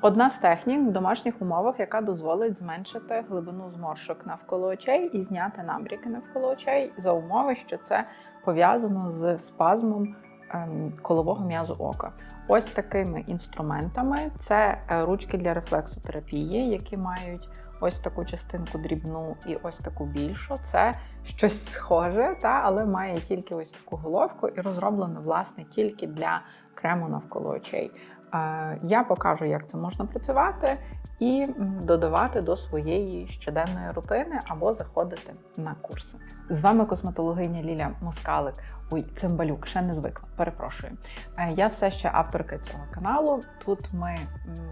Одна з технік в домашніх умовах, яка дозволить зменшити глибину зморшок навколо очей і зняти набріки навколо очей за умови, що це пов'язано з спазмом ем, колового м'язу ока. Ось такими інструментами це е, ручки для рефлексотерапії, які мають ось таку частинку дрібну і ось таку більшу. Це щось схоже, та, але має тільки ось таку головку і розроблено власне тільки для крему навколо очей. Е, Я покажу, як це можна працювати, і додавати до своєї щоденної рутини або заходити на курси. З вами косметологиня Ліля Москалик. Ой, цимбалюк, ще не звикла. Перепрошую. Е, Я все ще авторка цього каналу. Тут ми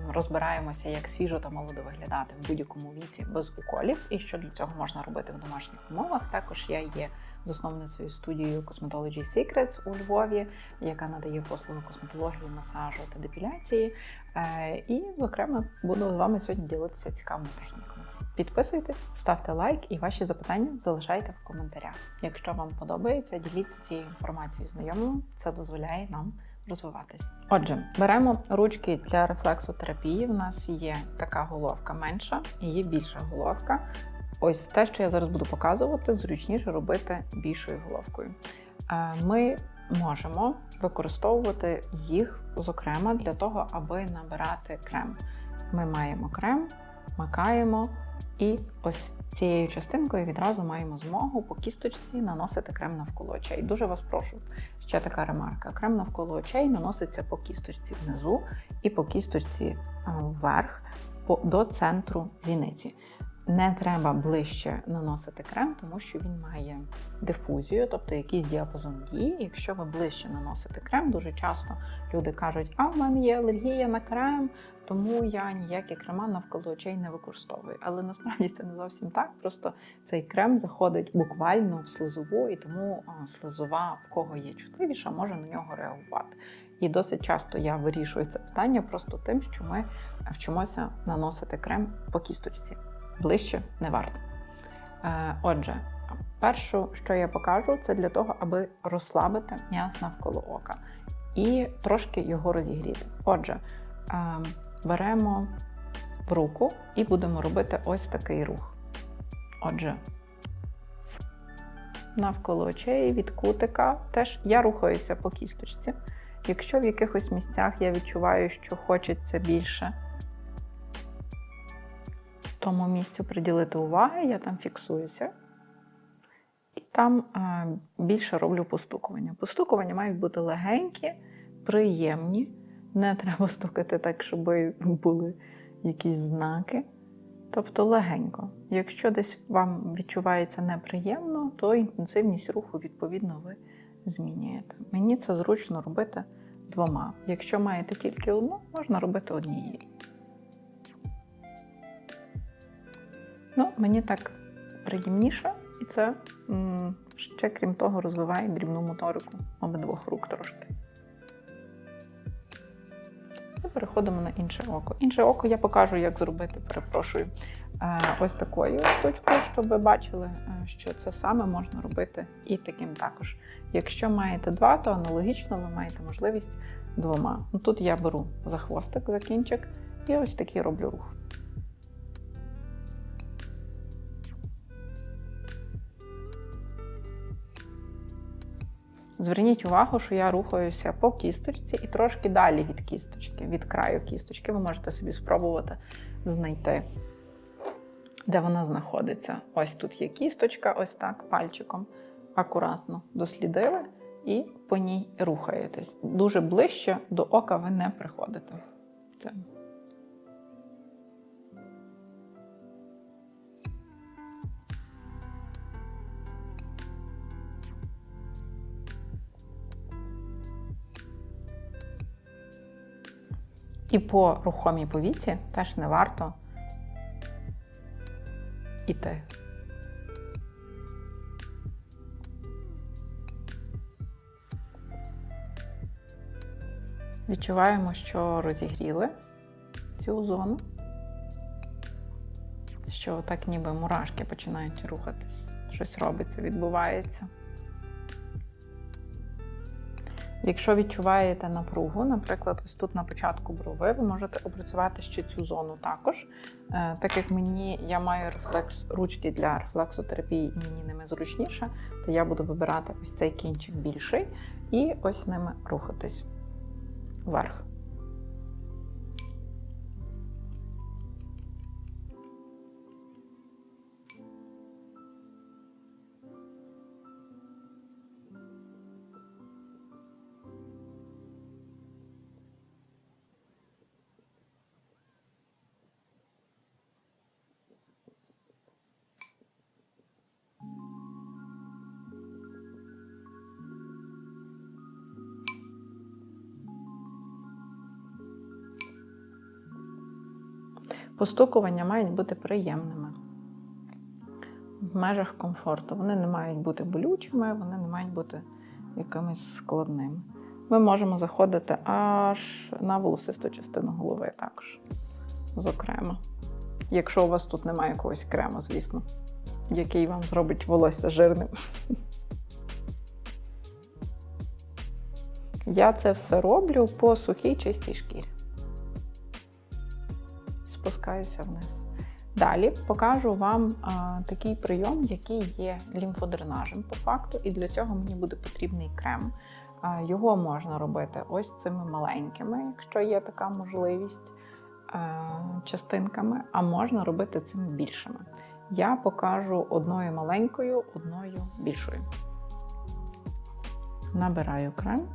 розбираємося, як свіжо та молодо виглядати в будь-якому віці без уколів, і що для цього можна робити в домашніх умовах. Також я є засновницею студією Cosmetology Secrets у Львові, яка надає послуги косметології, масажу та депіляції. Е, І, зокрема, буду з вами сьогодні ділитися цікавими техніками. Підписуйтесь, ставте лайк і ваші запитання залишайте в коментарях. Якщо вам подобається, діліться цією інформацією знайомими. Це дозволяє нам розвиватись. Отже, беремо ручки для рефлексотерапії. У нас є така головка менша і є більша головка. Ось те, що я зараз буду показувати, зручніше робити більшою головкою. Е, Ми можемо використовувати їх, зокрема, для того, аби набирати крем. Ми маємо крем, макаємо, і ось цією частинкою відразу маємо змогу по кісточці наносити крем навколо очей. Дуже вас прошу. Ще така ремарка: крем навколо очей наноситься по кісточці внизу і по кісточці е, вверх до центру зіниці. Не треба ближче наносити крем, тому що він має дифузію, тобто якийсь діапазон дії. Якщо ви ближче наносите крем, дуже часто люди кажуть, а в мене є алергія на крем, тому я ніякі крема навколо очей не використовую. Але насправді це не зовсім так. Просто цей крем заходить буквально в слизову, і тому слизова, в кого є чутливіша, може на нього реагувати. І досить часто я вирішую це питання просто тим, що ми вчимося наносити крем по кісточці. Ближче не варто. Е, Отже, перше, що я покажу, це для того, аби розслабити м'яз навколо ока і трошки його розігріти. Отже, е, беремо в руку і будемо робити ось такий рух. Отже, навколо очей від кутика теж я рухаюся по кісточці. Якщо в якихось місцях я відчуваю, що хочеться більше тому місцю приділити уваги, я там фіксуюся. І там е, більше роблю постукування. Постукування мають бути легенькі, приємні. Не треба стукати так, щоб були якісь знаки. Тобто легенько. Якщо десь вам відчувається неприємно, то інтенсивність руху, відповідно, ви змінюєте. Мені це зручно робити двома. Якщо маєте тільки одну, можна робити однією. Ну, мені так приємніше, і це ще, крім того, розвиває дрібну моторику обидвох рук трошки. І переходимо на інше око. Інше око я покажу, як зробити, перепрошую, е, ось такою штучкою, щоб ви бачили, е, що це саме можна робити і таким також. Якщо маєте два, то аналогічно ви маєте можливість двома. Ну, Тут я беру за хвостик, за кінчик, і ось такий роблю рух. Зверніть увагу, що я рухаюся по кісточці і трошки далі від кісточки, від краю кісточки. Ви можете собі спробувати знайти, де вона знаходиться. Ось тут є кісточка, ось так, пальчиком акуратно дослідили і по ній рухаєтесь. Дуже ближче до ока ви не приходите. Це. І по рухомій повіці теж не варто іти. Відчуваємо, що розігріли цю зону, що так ніби мурашки починають рухатись, щось робиться, відбувається. Якщо відчуваєте напругу, наприклад, ось тут на початку брови, ви можете опрацювати ще цю зону також. Е, Так як мені я маю рефлекс ручки для рефлексотерапії і мені ними зручніше, то я буду вибирати ось цей кінчик більший і ось ними рухатись вверх. Постукування мають бути приємними. В межах комфорту. Вони не мають бути болючими, вони не мають бути якимись складними. Ми можемо заходити аж на волосисту частину голови також, зокрема. Якщо у вас тут немає якогось крему, звісно, який вам зробить волосся жирним. Я це все роблю по сухій чистій шкірі спускаюся вниз. Далі покажу вам а, такий прийом, який є лімфодренажем по факту, і для цього мені буде потрібний крем. А, його можна робити ось цими маленькими, якщо є така можливість, а, частинками, а можна робити цими більшими. Я покажу одною маленькою, одною більшою. Набираю крем.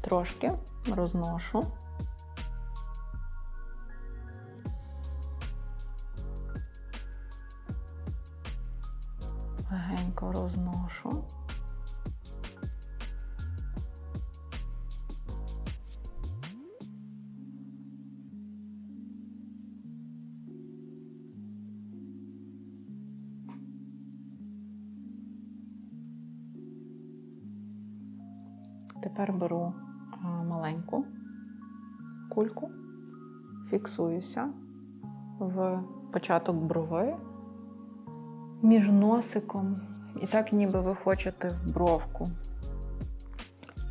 Трошки розношу. Легенько розношу. Тепер беру маленьку кульку, фіксуюся в початок брови між носиком, і так, ніби ви хочете в бровку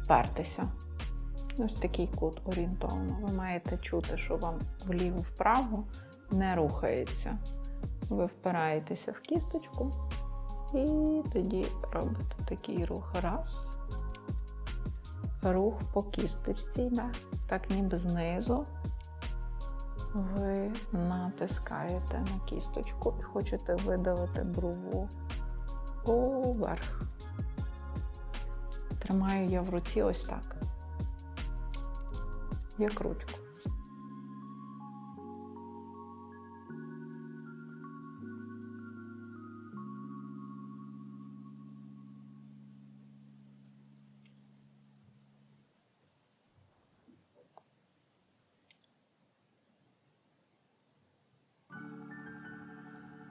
впертися. Ось такий кут орієнтовно. Ви маєте чути, що вам вліво-вправо не рухається. Ви впираєтеся в кісточку і тоді робите такий рух. Раз. Рух по кісточці йде. Так ніби знизу ви натискаєте на кісточку і хочете видавити брову уверх. Тримаю я в руці ось так, як ручку.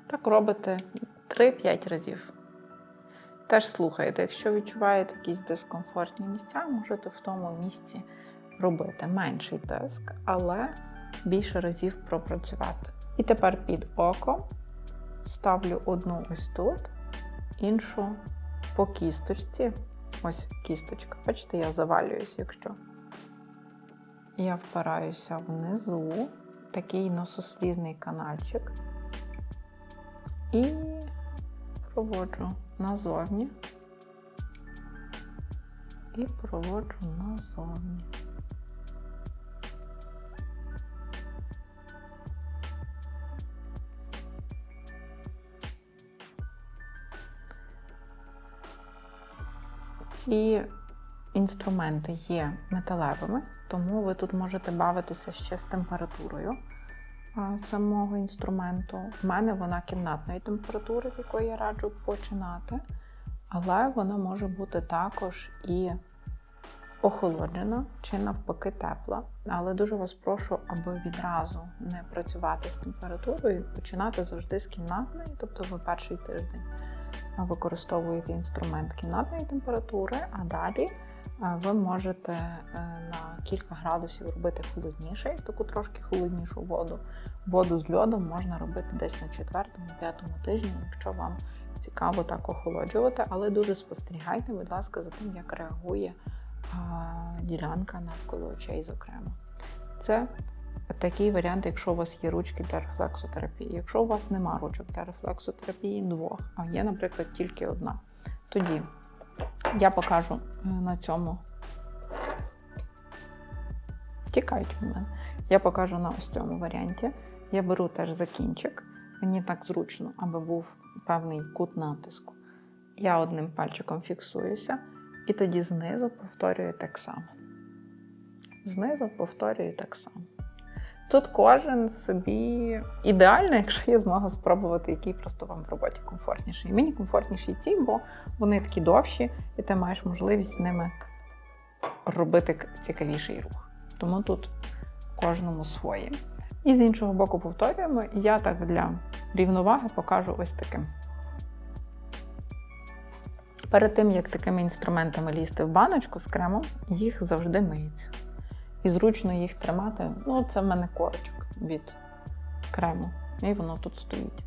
Так робите 3-5 разів. Теж слухайте, якщо відчуваєте якісь дискомфортні місця, можете в тому місці робити менший тиск, але більше разів пропрацювати. І тепер під око ставлю одну ось тут, іншу по кісточці. Ось кісточка. Бачите, я завалююсь, якщо. Я впираюся внизу, такий носослізний канальчик. І проводжу назовні і проводжу назовні. Ці інструменти є металевими, тому ви тут можете бавитися ще з температурою самого інструменту. В мене вона кімнатної температури, з якої я раджу починати, але вона може бути також і охолоджена чи навпаки тепла. Але дуже вас прошу, аби відразу не працювати з температурою, починати завжди з кімнатної, тобто ви перший тиждень використовуєте інструмент кімнатної температури, а далі ви можете е, на кілька градусів робити холодніше, таку трошки холоднішу воду. Воду з льодом можна робити десь на четвертому-п'ятому тижні, якщо вам цікаво так охолоджувати, але дуже спостерігайте, будь ласка, за тим, як реагує ділянка навколо очей, зокрема. Це такий варіант, якщо у вас є ручки для рефлексотерапії. Якщо у вас нема ручок для рефлексотерапії двох, а є, наприклад, тільки одна, тоді я покажу е, на цьому. Тікають від мене. Я покажу на ось цьому варіанті. Я беру теж закінчик. Мені так зручно, аби був певний кут натиску. Я одним пальчиком фіксуюся, і тоді знизу повторюю так само. Знизу повторюю так само. Тут кожен собі ідеально, якщо є змога спробувати, який просто вам в роботі комфортніший. Мені комфортніші ці, бо вони такі довші, і ти маєш можливість ними робити цікавіший рух. Тому тут кожному своє. І з іншого боку повторюємо. Я так для рівноваги покажу ось таким. Перед тим, як такими інструментами лізти в баночку з кремом, їх завжди миється. І зручно їх тримати. Ну, це в мене корочок від крему. І воно тут стоїть.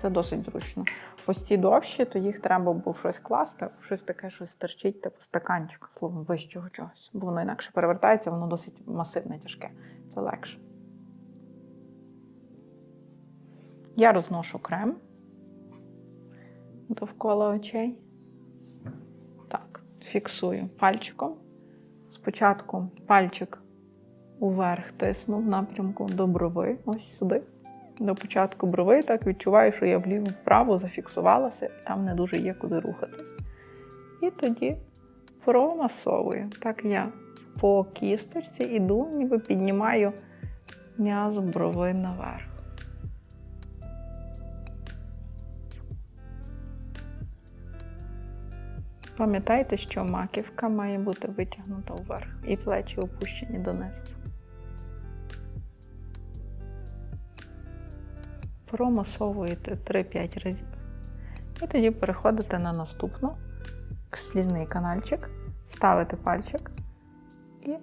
Це досить зручно. Ось ці довші, то їх треба було щось класти, щось таке, що стерчить, типу стаканчик, словом, вищого чогось. Бо воно інакше перевертається, воно досить масивне, тяжке. Це легше. Я розношу крем довкола очей. Так, фіксую пальчиком. Спочатку пальчик уверх тисну в напрямку до брови, ось сюди. До початку брови, так відчуваю, що я вліво-вправо зафіксувалася, там не дуже є куди рухатись. І тоді промасовую. Так я по кісточці іду, ніби піднімаю м'яз брови наверх. Пам'ятайте, що маківка має бути витягнута вверх і плечі опущені донизу. Промасовуєте 3-5 разів. І тоді переходите на наступну слізний канальчик, ставите пальчик і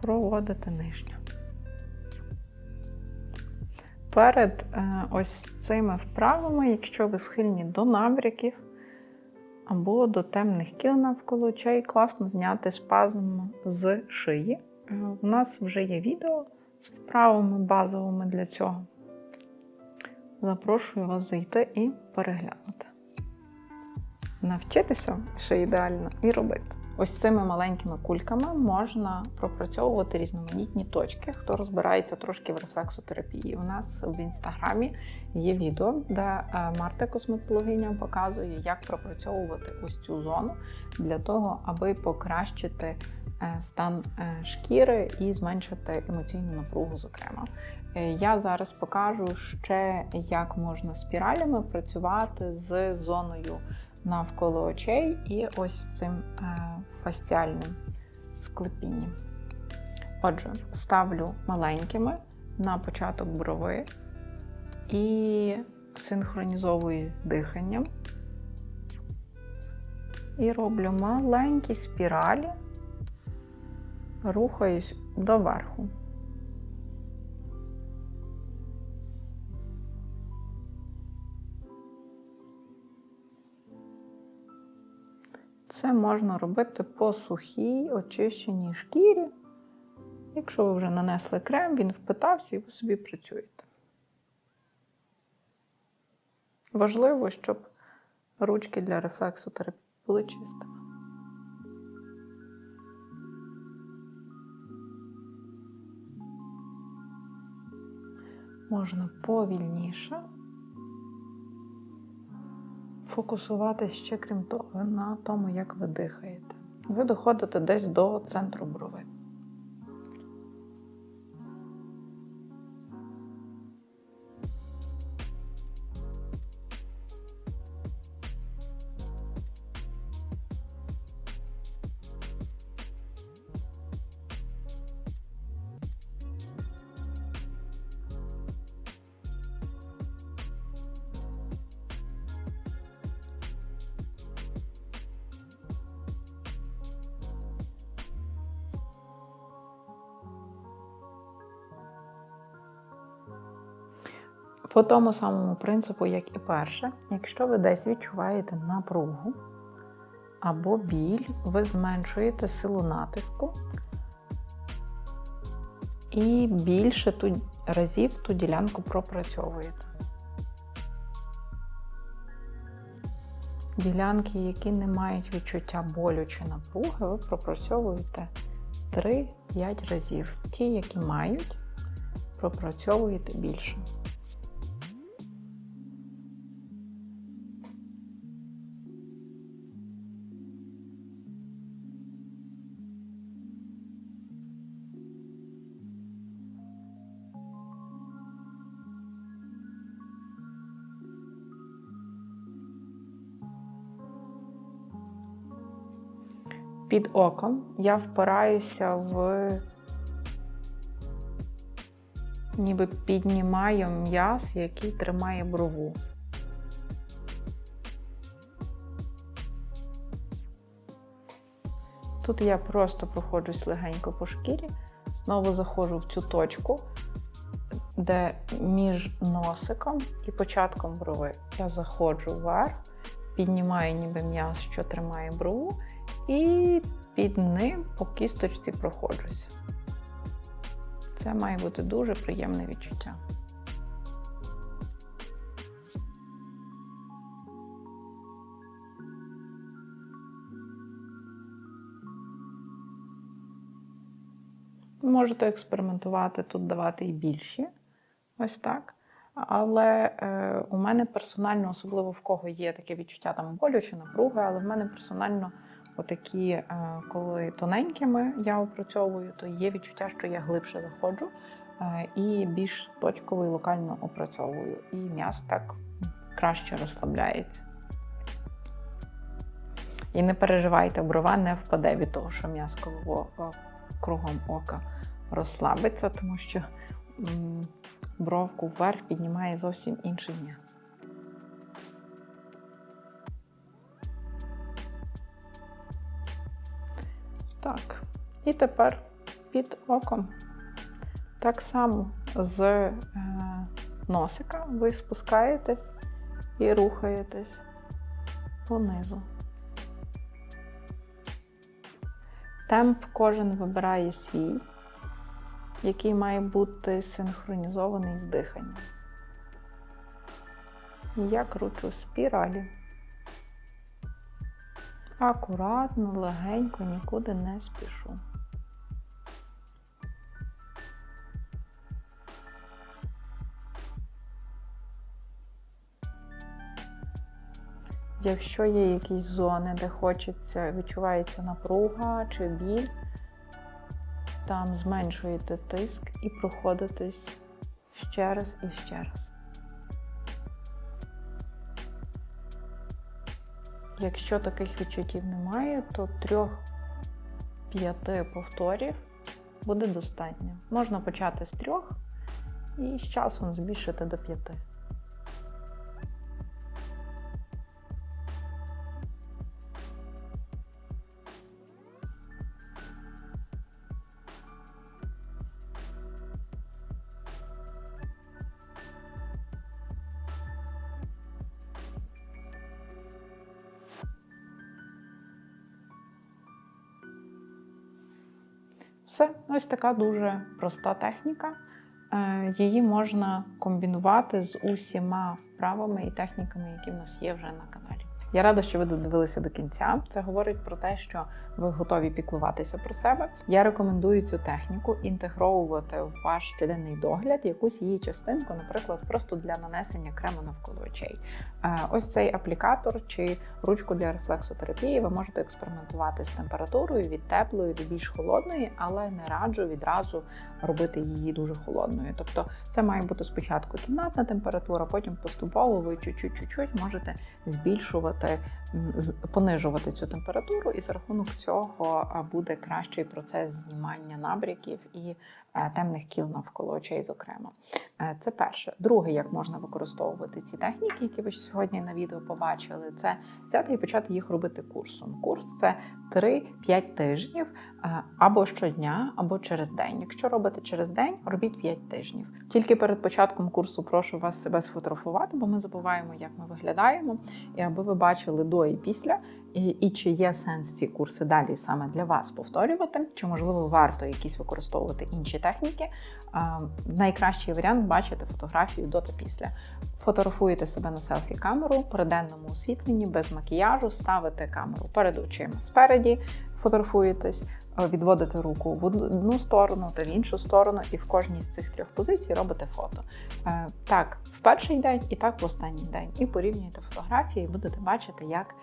проводите нижню. Перед е, ось цими вправами, якщо ви схильні до набряків, або до темних кіл навколо очей, класно зняти спазм з шиї. Е, У нас вже є відео з вправами базовими для цього. Запрошую вас зайти і переглянути. Навчитися ще ідеально і робити. Ось цими маленькими кульками можна пропрацьовувати різноманітні точки. Хто розбирається трошки в рефлексотерапії. У нас в інстаграмі є відео, де е, Марта косметологиня показує, як пропрацьовувати ось цю зону для того, аби покращити е, стан е, шкіри і зменшити емоційну напругу, зокрема. Я зараз покажу ще, як можна спіралями працювати з зоною навколо очей і ось цим е, фасціальним склепінням. Отже, ставлю маленькими на початок брови і синхронізовуюсь з диханням. І роблю маленькі спіралі, рухаюсь доверху. Це можна робити по сухій, очищеній шкірі. Якщо ви вже нанесли крем, він впитався і ви собі працюєте. Важливо, щоб ручки для рефлексотерапії були чистими. Можна повільніше фокусуватись ще крім того на тому, як ви дихаєте. Ви доходите десь до центру брови. По тому самому принципу, як і перше, якщо ви десь відчуваєте напругу або біль, ви зменшуєте силу натиску і більше ту, разів ту ділянку пропрацьовуєте. Ділянки, які не мають відчуття болю чи напруги, ви пропрацьовуєте 3-5 разів. Ті, які мають, пропрацьовуєте більше. Під оком я впираюся в ніби піднімаю м'яз, який тримає брову. Тут я просто проходжусь легенько по шкірі, знову заходжу в цю точку, де між носиком і початком брови я заходжу вверх, піднімаю ніби м'яз, що тримає брову, і під ним по кісточці проходжуся. Це має бути дуже приємне відчуття. Можете експериментувати тут давати і більші, ось так. Але е, у мене персонально, особливо в кого є таке відчуття там болю чи напруги, але в мене персонально отакі, е, коли тоненькими я опрацьовую, то є відчуття, що я глибше заходжу е, і більш точково і локально опрацьовую. І м'яз так краще розслабляється. І не переживайте, брова не впаде від того, що м'яз коло- кругом ока розслабиться, тому що бровку вверх піднімає зовсім інший м'яз. Так, і тепер під оком. Так само з е, носика ви спускаєтесь і рухаєтесь понизу. Темп кожен вибирає свій, який має бути синхронізований з диханням. Я кручу спіралі. Акуратно, легенько, нікуди не спішу. Якщо є якісь зони, де хочеться, відчувається напруга чи біль, там зменшуєте тиск і проходитесь ще раз і ще раз. Якщо таких відчуттів немає, то трьох-п'яти повторів буде достатньо. Можна почати з трьох і з часом збільшити до п'яти. Все, ось така дуже проста техніка. Е, Її можна комбінувати з усіма вправами і техніками, які в нас є вже на каналі. Я рада, що ви додивилися до кінця. Це говорить про те, що ви готові піклуватися про себе. Я рекомендую цю техніку інтегровувати в ваш щоденний догляд якусь її частинку, наприклад, просто для нанесення крему навколо очей. Е, Ось цей аплікатор чи ручку для рефлексотерапії ви можете експериментувати з температурою від теплої до більш холодної, але не раджу відразу робити її дуже холодною. Тобто це має бути спочатку кімнатна температура, потім поступово ви чуть-чуть можете збільшувати, м, понижувати цю температуру, і за рахунок цього буде кращий процес знімання набряків і темних кіл навколо очей, зокрема. Е, Це перше. Друге, як можна використовувати ці техніки, які ви сьогодні на відео побачили, це взяти і почати їх робити курсом. Курс це 3-5 тижнів е, або щодня, або через день. Якщо робите через день, робіть 5 тижнів. Тільки перед початком курсу прошу вас себе сфотографувати, бо ми забуваємо, як ми виглядаємо, і аби ви бачили до і після, і, і чи є сенс ці курси далі саме для вас повторювати, чи можливо варто якісь використовувати інші техніки. А, найкращий варіант бачити фотографію до та після. Фотографуєте себе на селфі-камеру при денному освітленні, без макіяжу, ставите камеру перед очима спереді, фотографуєтесь, е, відводите руку в одну сторону та в іншу сторону, і в кожній з цих трьох позицій робите фото. Е, Так, в перший день і так в останній день. І порівнюєте фотографії, і будете бачити, як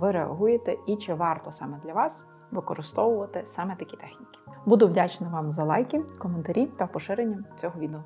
ви реагуєте і чи варто саме для вас використовувати саме такі техніки. Буду вдячна вам за лайки, коментарі та поширення цього відео.